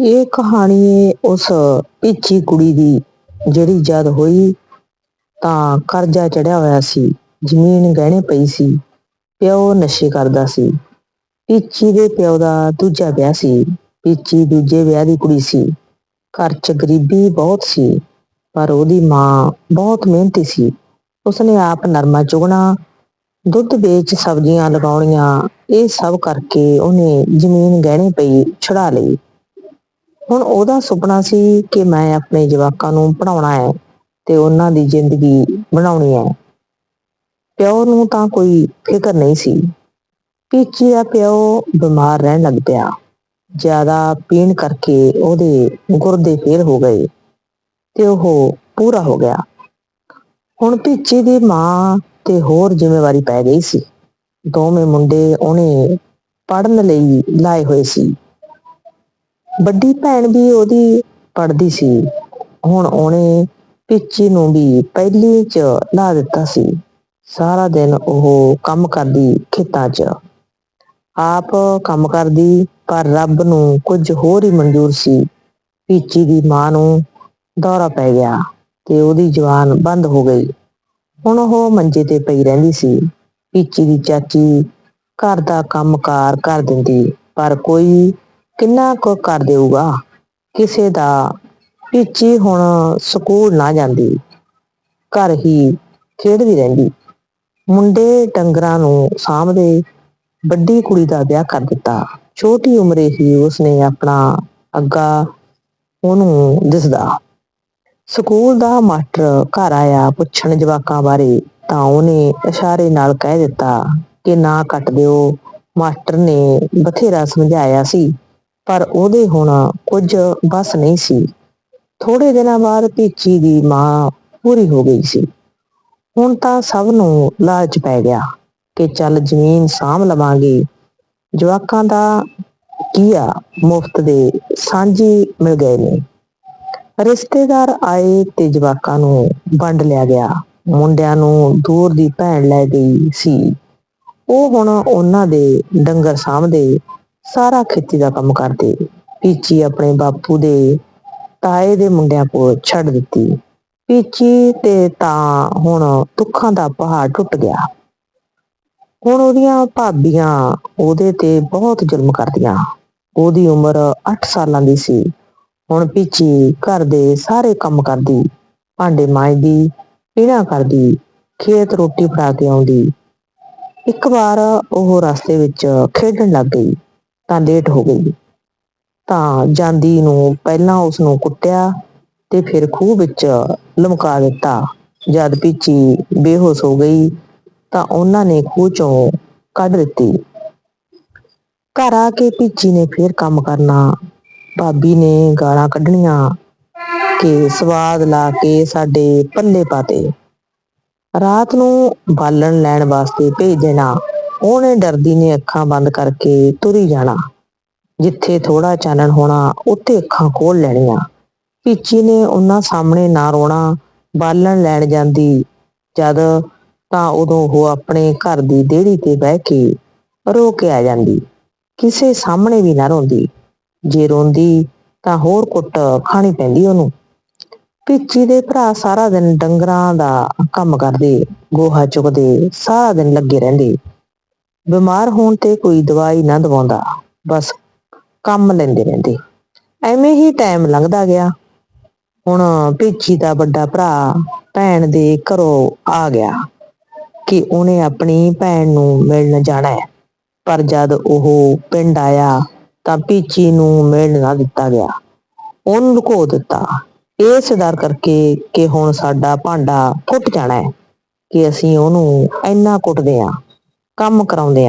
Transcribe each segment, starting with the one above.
ਇਹ ਕਹਾਣੀ ਏ ਉਸ ਭੀਚੀ ਕੁੜੀ ਦੀ, ਜਿਹੜੀ ਜਦ ਹੋਈ ਤਾਂ ਕਰਜ਼ਾ ਚੜਿਆ ਹੋਇਆ ਸੀ, ਜ਼ਮੀਨ ਗਹਿਣੇ ਪਈ ਸੀ, ਪਿਓ ਨਸ਼ੇ ਕਰਦਾ ਸੀ। ਭੀਚੀ ਦੇ ਪਿਓ ਦਾ ਦੂਜਾ ਵਿਆਹ ਸੀ ਭੀਚੀ ਦੂਜੇ ਵਿਆਹ ਦੀ ਕੁੜੀ ਸੀ। ਘਰ 'ਚ ਗਰੀਬੀ ਬਹੁਤ ਸੀ, ਪਰ ਉਹਦੀ ਮਾਂ ਬਹੁਤ ਮਿਹਨਤੀ ਸੀ। ਉਸਨੇ ਆਪ ਨਰਮਾ ਚੁਗਣਾ, ਦੁੱਧ ਵੇਚ ਸਬਜ਼ੀਆਂ ਲਗਾਉਣੀਆਂ, ਇਹ ਸਭ ਕਰਕੇ ਉਹਨੇ ਜ਼ਮੀਨ ਗਹਿਣੇ ਪਈ ਛੁਡਾ ਲਈ। ਹੁਣ ਉਹਦਾ ਸੁਪਨਾ ਸੀ ਕਿ ਮੈਂ ਆਪਣੇ ਜਵਾਕਾਂ ਨੂੰ ਪੜਾਉਣਾ ਹੈ ਤੇ ਉਹਨਾਂ ਦੀ ਜ਼ਿੰਦਗੀ ਬਣਾਉਣੀ ਹੈ। ਪਿਓ ਨੂੰ ਤਾਂ ਕੋਈ ਫਿਕਰ ਨਹੀਂ ਸੀ। ਪੀਚੀ ਦਾ ਪਿਓ ਬਿਮਾਰ ਰਹਿਣ ਲੱਗ ਪਿਆ। ਜ਼ਿਆਦਾ ਪੀਣ ਕਰਕੇ ਉਹਦੇ ਗੁਰਦੇ ਫੇਲ ਹੋ ਗਏ ਤੇ ਉਹ ਪੂਰਾ ਹੋ ਗਿਆ। ਹੁਣ ਪੀਚੀ ਦੀ ਮਾਂ ਤੇ ਹੋਰ ਜ਼ਿੰਮੇਵਾਰੀ ਪੈ ਗਈ ਸੀ। ਦੋਵੇਂ ਮੁੰਡੇ ਉਹਨੇ ਪੜਨ ਲਈ ਲਾਏ ਹੋਏ ਸੀ। ਵੱਡੀ ਭੈਣ ਵੀ ਉਹਦੀ ਪੜਦੀ ਸੀ। ਹੁਣ ਉਹਨੇ ਪਿੱਚੀ ਨੂੰ ਵੀ ਪਹਿਲੀ ਚ ਲਾ ਦਿੱਤਾ ਸੀ। ਸਾਰਾ ਦਿਨ ਉਹ ਕੰਮ ਕਰਦੀ ਖੇਤਾਂ 'ਚ। ਆਪ ਕੰਮ ਕਰਦੀ, ਪਰ ਰੱਬ ਨੂੰ ਕੁਝ ਹੋਰ ਹੀ ਮਨਜ਼ੂਰ ਸੀ। ਪੀਚੀ ਦੀ ਮਾਂ ਨੂੰ ਦੌਰਾ ਪੈ ਗਿਆ ਤੇ ਉਹਦੀ ਜਵਾਨ ਬੰਦ ਹੋ ਗਈ। ਹੁਣ ਉਹ ਮੰਜੇ ਤੇ ਪਈ ਰਹਿੰਦੀ ਸੀ। ਪੀਚੀ ਦੀ ਚਾਚੀ ਘਰ ਦਾ ਕੰਮਕਾਰ ਕਰ ਦਿੰਦੀ, ਪਰ ਕੋਈ ਕਿੰਨਾ ਕੁ ਕਰ ਦੇਊਗਾ? ਕਿਸੇ ਦਾ ਪੀਚੀ ਹੁਣ ਸਕੂਲ ਨਾ ਜਾਂਦੀ, ਘਰ ਹੀ ਖੇਡਦੀ ਰਹਿੰਦੀ। ਮੁੰਡੇ ਡੰਗਰਾਂ ਨੂੰ ਸਾਂਭਦੇ, ਵੱਡੀ ਕੁੜੀ ਦਾ ਵਿਆਹ ਕਰ ਦਿੱਤਾ। ਛੋਟੀ ਉਮਰੇ ਹੀ ਉਸਨੇ ਆਪਣਾ ਅੱਗਾ ਉਹਨੂੰ ਦਿਸਦਾ। ਸਕੂਲ ਦਾ ਮਾਸਟਰ ਘਰ ਆਇਆ ਪੁੱਛਣ ਜਵਾਕਾਂ ਬਾਰੇ, ਤਾਂ ਉਹਨੇ ਇਸ਼ਾਰੇ ਨਾਲ ਕਹਿ ਦਿੱਤਾ ਕਿ ਨਾ ਕੱਟ ਦਿਓ। ਮਾਸਟਰ ਨੇ ਬਥੇਰਾ ਸਮਝਾਇਆ ਸੀ। ਪਰ ਉਹਦੇ ਹੁਣ ਕੁਝ ਬਸ ਨਹੀਂ ਸੀ। ਥੋੜੇ ਦਿਨਾਂ ਬਾਅਦ ਭੀਚੀ ਦੀ ਮਾਂ ਪੂਰੀ ਹੋ ਗਈ ਸੀ। ਹੁਣ ਤਾਂ ਸਭ ਨੂੰ ਲਾਲਚ ਪੈ ਗਿਆ ਕਿ ਚੱਲ ਜ਼ਮੀਨ ਸਾਂਭ ਲਵਾਂਗੇ। ਜਵਾਕਾਂ ਦਾ ਕੀ ਮੁਫਤ ਦੇ ਸਾਂਝੀ ਮਿਲ ਗਏ ਨੇ। ਰਿਸ਼ਤੇਦਾਰ ਆਏ ਤੇ ਜਵਾਕਾਂ ਨੂੰ ਵੰਡ ਲਿਆ ਗਿਆ। ਮੁੰਡਿਆਂ ਨੂੰ ਦੂਰ ਦੀ ਭੈਣ ਲੈ ਗਈ ਸੀ। ਉਹ ਹੁਣ ਉਹਨਾਂ ਦੇ ਡੰਗਰ ਸਾਂਭਦੇ ਸਾਰਾ ਖੇਤੀ ਦਾ ਕੰਮ ਕਰਦੇ। ਪੀਚੀ ਆਪਣੇ ਬਾਪੂ ਦੇ ਤਾਏ ਦੇ ਮੁੰਡਿਆਂ ਕੋਲ ਛੱਡ ਦਿੱਤੀ। ਪੀਚੀ ਤੇ ਤਾਂ ਹੁਣ ਦੁੱਖਾਂ ਦਾ ਪਹਾੜ ਟੁੱਟ ਗਿਆ। ਹੁਣ ਉਹਦੀਆਂ ਭਾਬੀਆਂ ਉਹਦੇ ਤੇ ਬਹੁਤ ਜ਼ੁਲਮ ਕਰਦੀਆਂ। ਉਹਦੀ ਉਮਰ 8 ਸਾਲਾਂ ਦੀ ਸੀ। ਹੁਣ ਪੀਚੀ ਘਰ ਦੇ ਸਾਰੇ ਕੰਮ ਕਰਦੀ। ਭਾਂਡੇ ਮਾਂਜਦੀ, ਪੀਣਾ ਕਰਦੀ, ਖੇਤ ਰੋਟੀ ਫੜਾ ਕੇ ਆਉਂਦੀ। ਇੱਕ ਵਾਰ ਉਹ ਰਸਤੇ ਵਿੱਚ ਖੇਡਣ ਲੱਗ ਗਈ। ਤਾਂ ਲੇਟ ਹੋ ਗਈ। ਤਾਂ ਜਾਂਦੀ ਨੂੰ ਪਹਿਲਾਂ ਉਸ ਨੂੰ ਕੁੱਟਿਆ ਤੇ ਫਿਰ ਖੂਹ ਵਿੱਚ ਲਮਕਾ ਦਿੱਤਾ। ਜਦ ਪੀਚੀ ਬੇਹੋਸ਼ ਹੋ ਗਈ ਤਾਂ ਉਹਨਾਂ ਨੇ ਖੂਹ ਚੋਂ ਕੱਢ ਦਿੱਤੀ। ਘਰ ਆ ਕੇ ਪੀਚੀ ਨੇ ਫਿਰ ਕੰਮ ਕਰਨਾ। ਭਾਬੀ ਨੇ ਗਾਲਾਂ ਕੱਢਣੀਆਂ ਕਿ ਸਵਾਦ ਲਾ ਕੇ ਸਾਡੇ ਪੱਲੇ ਪਾਤੇ ਰਾਤ ਨੂੰ ਬਾਲਣ ਲੈਣ ਵਾਸਤੇ ਭੇਜ ਦੇਣਾ। ਉਹਨੇ ਡਰਦੀ ਨੇ ਅੱਖਾਂ ਬੰਦ ਕਰਕੇ ਤੁਰੀ ਜਾਣਾ। ਜਿੱਥੇ ਥੋੜਾ ਚਾਨਣ ਹੋਣਾ, ਉੱਥੇ ਅੱਖਾਂ ਖੋਲ ਲੈਣੀਆਂ। ਪੀਚੀ ਨੇ ਉਹਨਾਂ ਸਾਹਮਣੇ ਨਾ ਰੋਣਾ, ਬਾਲਣ ਲੈਣ ਜਾਂਦੀ। ਜਦ ਤਾਂ ਉਦੋਂ ਉਹ ਆਪਣੇ ਘਰ ਦੀ ਦੇਹੜੀ ਤੇ ਬਹਿ ਕੇ ਰੋ ਕੇ ਆ ਜਾਂਦੀ। ਕਿਸੇ ਸਾਹਮਣੇ ਵੀ ਨਾ ਰੋਂਦੀ। ਜੇ ਰੋਂਦੀ ਤਾਂ ਹੋਰ ਕੁੱਟ ਖਾਣੀ ਪੈਂਦੀ ਉਹਨੂੰ। ਪੀਚੀ ਦੇ ਭਰਾ ਸਾਰਾ ਦਿਨ ਡੰਗਰਾਂ ਦਾ ਕੰਮ ਕਰਦੇ, ਗੋਹਾ ਚੁਗਦੇ, ਸਾਰਾ ਦਿਨ ਲੱਗੇ ਰਹਿੰਦੇ। ਬਿਮਾਰ ਹੋਣ ਤੇ ਕੋਈ ਦਵਾਈ ਨਾ ਦਵਾਉਂਦਾ, ਬਸ ਕੰਮ ਲੈਂਦੇ ਰਹਿੰਦੇ। ਐਵੇਂ ਹੀ ਟਾਈਮ ਲੰਘਦਾ ਗਿਆ। ਹੁਣ ਪੀਚੀ ਦਾ ਵੱਡਾ ਭਰਾ ਭੈਣ ਦੇ ਘਰੋਂ ਆ ਗਿਆ ਕਿ ਉਹਨੇ ਆਪਣੀ ਭੈਣ ਨੂੰ ਮਿਲਣ ਜਾਣਾ ਹੈ। ਪਰ ਜਦ ਉਹ ਪਿੰਡ ਆਇਆ ਤਾਂ ਪੀਚੀ ਨੂੰ ਮਿਲਣ ਨਾ ਦਿੱਤਾ ਗਿਆ। ਉਹਨੂੰ ਲੁਕੋ ਦਿੱਤਾ। ਇਸ ਡਰ ਕਰਕੇ ਕਿ ਹੁਣ ਸਾਡਾ ਭਾਂਡਾ ਕੁੱਟ ਜਾਣਾ ਹੈ ਕਿ ਅਸੀਂ ਉਹਨੂੰ ਇੰਨਾ ਕੁੱਟਦੇ ਆ ਕੰਮ ਕਰਾਉਂਦੇ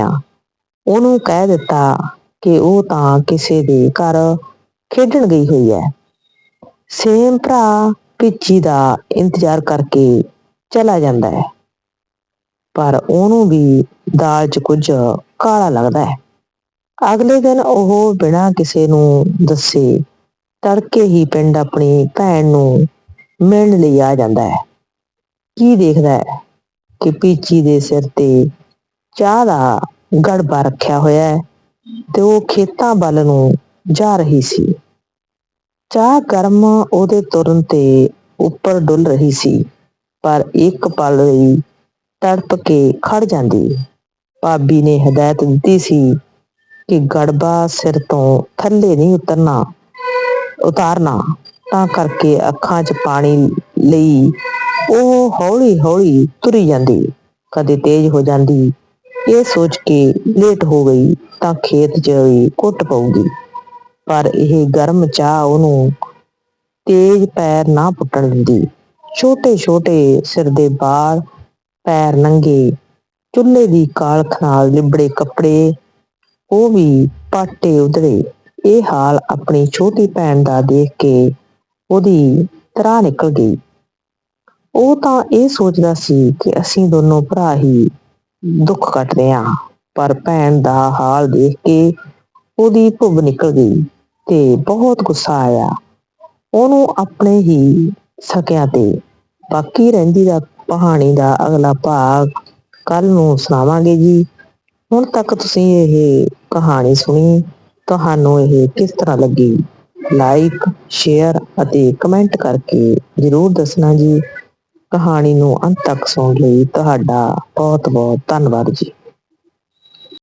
ਉਹਨੂੰ ਕਹਿ ਦਿੱਤਾ ਕਿ ਉਹ ਤਾਂ ਕਿਸੇ ਦੇ ਘਰ ਖੇਡਣ ਗਈ ਹੋਈ ਹੈ। ਸੇਮ ਭਰਾ ਪਿੱਚੀ ਦਾ ਇੰਤਜ਼ਾਰ ਕਰਕੇ ਚਲਾ ਜਾਂਦਾ ਹੈ। ਪਰ ਉਹਨੂੰ ਵੀ ਦਾਲ 'ਚ ਕੁਝ ਕਾਲਾ ਲੱਗਦਾ ਹੈ। ਅਗਲੇ ਦਿਨ ਉਹ ਬਿਨਾਂ ਕਿਸੇ ਨੂੰ ਦੱਸੇ ਤੜਕੇ ਹੀ ਪਿੰਡ ਆਪਣੀ ਭੈਣ ਨੂੰ ਮਿਲਣ ਲਈ ਆ ਜਾਂਦਾ ਹੈ। ਕੀ ਦੇਖਦਾ ਹੈ ਕਿ ਪੀਚੀ ਦੇ ਸਿਰ ਤੇ ਚਾਹ ਦਾ ਗੜਬਾ ਰੱਖਿਆ ਹੋਇਆ ਹੈ ਤੇ ਉਹ ਖੇਤਾਂ ਵੱਲ ਨੂੰ ਜਾ ਰਹੀ ਸੀ। ਚਾਹ ਗਰਮ ਉਹਦੇ ਤੁਰਨ ਤੇ ਉੱਪਰ ਡੁੱਲ ਰਹੀ ਸੀ, ਪਰ ਇੱਕ ਪਲ ਲਈ ਤੜਪ ਕੇ ਖੜ ਜਾਂਦੀ। ਭਾਬੀ ਨੇ ਹਦਾਇਤ ਦਿੱਤੀ ਸੀ ਕਿ ਗੜਬਾ ਸਿਰ ਤੋਂ ਥੱਲੇ ਨਹੀਂ ਉਤਰਨਾ, ਉਤਾਰਨਾ, ਤਾਂ ਕਰਕੇ ਅੱਖਾਂ 'ਚ ਪਾਣੀ ਲਈ ਉਹ ਹੌਲੀ ਹੌਲੀ ਤੁਰੀ ਜਾਂਦੀ। ਕਦੇ ਤੇਜ਼ ਹੋ ਜਾਂਦੀ ਇਹ ਸੋਚ ਕੇ ਲੇਟ ਹੋ ਗਈ ਤਾਂ ਖੇਤ 'ਚ ਵੀ ਕੁੱਟ ਪਊਗੀ। ਪਰ ਇਹ ਗਰਮ ਚਾਹ ਉਹਨੂੰ ਤੇਜ਼ ਪੈਰ ਨਾ ਪੁੱਟਣ ਦਿੰਦੀ। ਛੋਟੇ ਛੋਟੇ ਸਿਰ ਦੇ ਬਾਲ ਪੈਰ ਨੰਗੇ, ਚੁੱਲ੍ਹੇ ਦੀ ਕਾਲਖ ਨਾਲ ਲਿਬੜੇ ਕੱਪੜੇ, ਉਹ ਵੀ ਪਾਟੇ ਉਧਰੇ। ਇਹ ਹਾਲ ਆਪਣੀ ਛੋਟੀ ਭੈਣ ਦਾ ਦੇਖ ਕੇ ਉਹਦੀ ਤਰ੍ਹਾਂ ਨਿਕਲ ਗਈ। ਉਹ ਤਾਂ ਇਹ ਸੋਚਦਾ ਸੀ ਕਿ ਅਸੀਂ ਦੋਨੋਂ ਭਰਾ ਹੀ ਦੁੱਖ ਕੱਟ ਰਿਹਾ ਪਰ ਭੈਣ ਦਾ ਹਾਲ ਦੇਖ ਕੇ ਉਹਦੀ ਭੁੱਬ ਨਿਕਲ ਗਈ ਤੇ ਬਹੁਤ ਗੁੱਸਾ ਆਇਆ। ਉਹਨੂੰ ਆਪਣੇ ਹੀ ਸਕਿਆਂ ਤੇ ਬਾਕੀ ਰਹਿੰਦੀ ਦਾ ਕਹਾਣੀ ਦਾ ਅਗਲਾ ਭਾਗ ਕੱਲ ਨੂੰ ਸੁਣਾਵਾਂਗੇ ਜੀ। ਹੁਣ ਤੱਕ ਤੁਸੀਂ ਇਹ ਕਹਾਣੀ ਸੁਣੀ, ਤੁਹਾਨੂੰ ਇਹ ਕਿਸ ਤਰ੍ਹਾਂ ਲੱਗੀ? ਲਾਈਕ ਸ਼ੇਅਰ ਅਤੇ ਕਮੈਂਟ ਕਰਕੇ ਜ਼ਰੂਰ ਦੱਸਣਾ ਜੀ। ਕਹਾਣੀ ਨੂੰ ਅੰਤ ਤੱਕ ਸੁਣਨ ਲਈ। ਤੁਹਾਡਾ ਬਹੁਤ ਬਹੁਤ ਧੰਨਵਾਦ ਜੀ।